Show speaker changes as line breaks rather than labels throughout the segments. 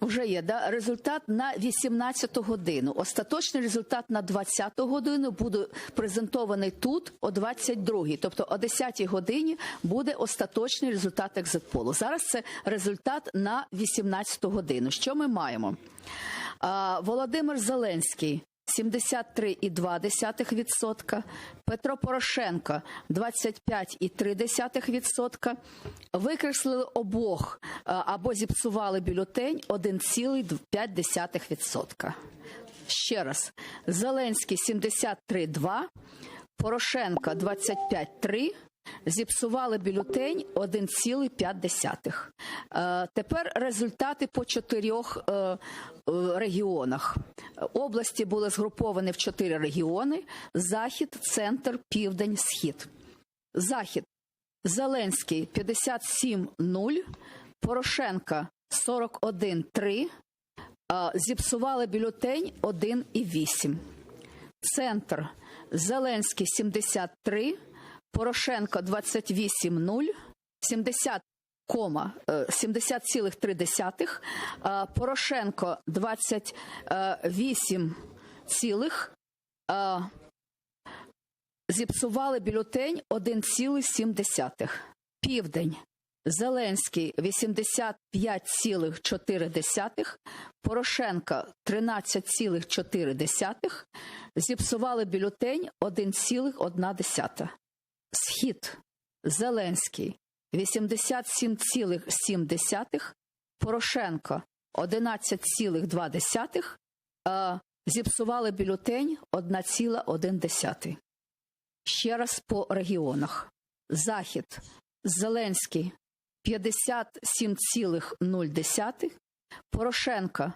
Вже є да? результат на 18 годину. Остаточний результат на 20 годину буде презентований тут о 22 Тобто о 10 годині буде остаточний результат екзитполу. Зараз це результат на 18 годину. Що ми маємо? Володимир Зеленський 73,2%, Петро Порошенко 25,3%, викреслили обох або зіпсували бюлетень 1,5%. Ще раз, Зеленський 73,2%, Порошенко 25,3%, Зіпсували бюлетень 1,5. Е, Тепер результати по чотирьох е, е, регіонах. Області були згруповані в чотири регіони: Захід, Центр, Південь, Схід. Захід. Зеленський 57,0, Порошенка 41,3, е, зіпсували бюлетень 1,8. Центр. Зеленський 73, Порошенко 28,0, 70 е, 70,3, е, Порошенко 28 цілих, е, зіпсували бюлетень 1,7. Південь. Зеленський 85,4, Порошенко 13,4, зіпсували бюлетень 1,1. Схід. Зеленський. 87,7, Порошенко. 11,2, а зіпсували бюлетень 1,1. Ще раз по регіонах. Захід. Зеленський. 57,0, Порошенко.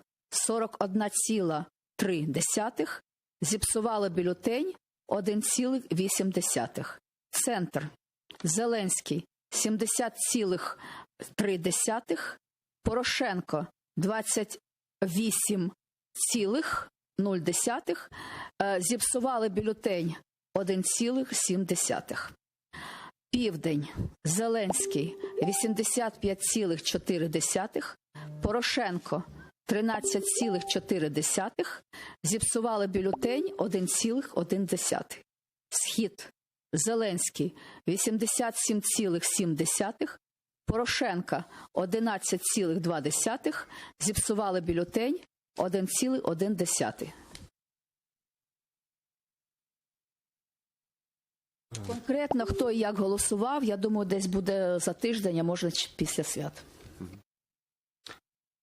41,3, зіпсували бюлетень 1,8. Центр. Зеленський. 70,3, Порошенко. 28,0, е, зіпсували бюлетень. 1,7. Південь. Зеленський. 85,4, Порошенко. 13,4, зіпсували бюлетень. 1,1. Схід Зеленський 87,7, Порошенка 11,2, зіпсували бюлетень 1,1. Конкретно хто і як голосував, я думаю, десь буде за тиждень, а може після свят.